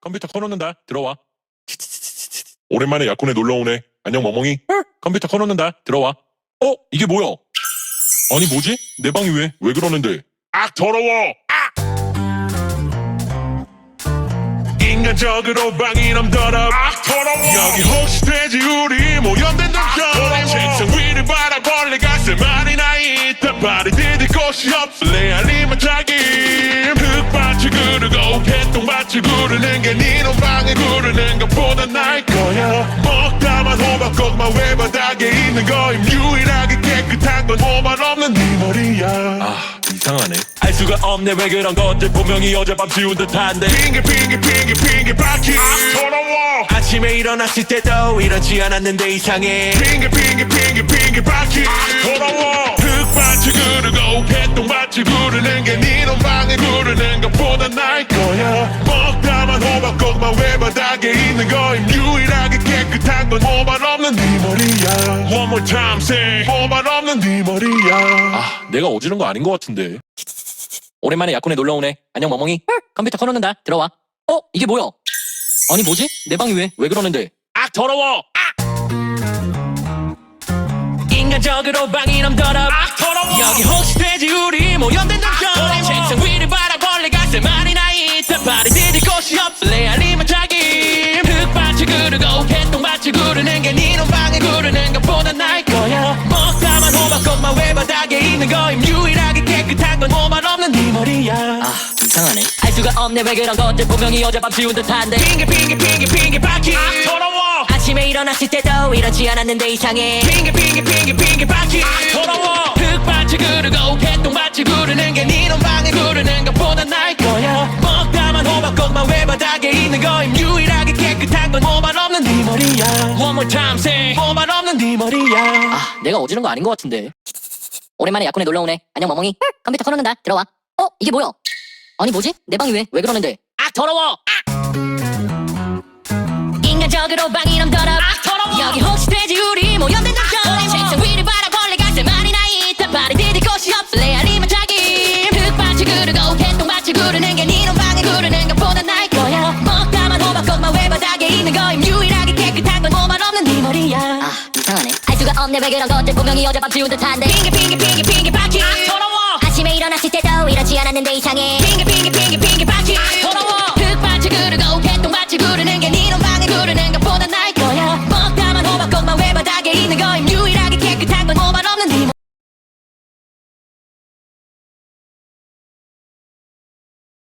컴퓨터 꺼놓는다. 들어와. 오랜만에 약혼에 놀러 오네. 안녕 멍멍이. 컴퓨터 꺼놓는다. 들어와. 어? 이게 뭐야? 아니 뭐지? 내 방이 왜? 왜 그러는데? 아 더러워. 아! 인간적으로 방이 넘더러 아 더러워 여기 혹시 돼지 우리 모연된 던져 책상 위를 바라벌레가 세 마리나 있다 발이 디딜 곳이 레 개똥밭을 구르는 게 니놈 방에 구르는 것보다 나을 거야. 먹다만 호박꽃만 외바닥에 있는 거임. 유일하게 깨끗한 건 호만 없는 네 머리야. 아 이상하네. 알 수가 없네. 왜 그런 건지 분명히 어젯밤 지운 듯한데. 핑계 핑계 핑계 핑계 아 더러워. 아침에 일어났을 때도 이렇지 않았는데 이상해. 핑계 핑계 핑계 핑계 아 더러워 흙밭을 구르고 개똥밭을 구르는 게 니놈 방에 구르는 것보다 나을 거야 먹다만 호박꽃만 외바닥에 있는 거임 유일하게 깨끗한 건 호만 없는 네 머리야 One more time say 호만 없는 네 머리야 아 내가 어지른 거 아닌 것 같은데 오랜만에 약혼에 놀러 오네. 안녕 멍멍이. 컴퓨터 꺼놓는다. 들어와. 어? 이게 뭐야? 아니 뭐지? 내 방이 왜? 왜 그러는데? 아 더러워 인간적으로 방이 넘더러. 아 더러워 이상하네. 알 수가 없네. 왜 그런 것들 분명히 어젯밤 지운 듯한데. 핑계 핑계 핑계 핑계 바퀴. 아 더러워. 아침에 일어났을 때도 이렇지 않았는데 이상해. 핑계 핑계 핑계 핑계 바퀴. 더러워. 흙밭을 구르고 개똥밭을 구르는 게 니놈 방에 구르는 것보다 나을 거야. 먹다만 호박꽃만 외바닥에 있는 거임. 유일하게 깨끗한 건 호만 없는 네 머리야. One more time say. 호만 없는 네 머리야. 아 내가 어지른 거 아닌 것 같은데. 오랜만에 약혼에 놀러 오네. 안녕 멍멍이. 컴퓨터 꺼놓는다. 들어와. 어 이게 뭐야 아니 뭐지? 내 방이 왜? 왜 그러는데? 아 더러워! 인간적으로 방이 넘더러 아 더러워! 여기 혹시 돼지 우리 모연된 던져 책상 위를 바라벌레가 세 마리나 있다. 발이 디딜 곳이 없어 레알리만 자기. 흙밭을 구르고 개똥밭을 구르는 게 니놈 방에 구르는 것보다 나을 거야. 먹다만 호박꽃만 외바닥에 있는 거임. 유일하게 깨끗한 건 호만 없는 네 머리야. 아 이상하네. 알 수가 없네. 왜 그런 것들 분명히 어젯밤 지운 듯한데. 핑계 핑계 핑계 핑계 바퀴 더러워 미안한데 이상해. 핑계 핑계 핑계.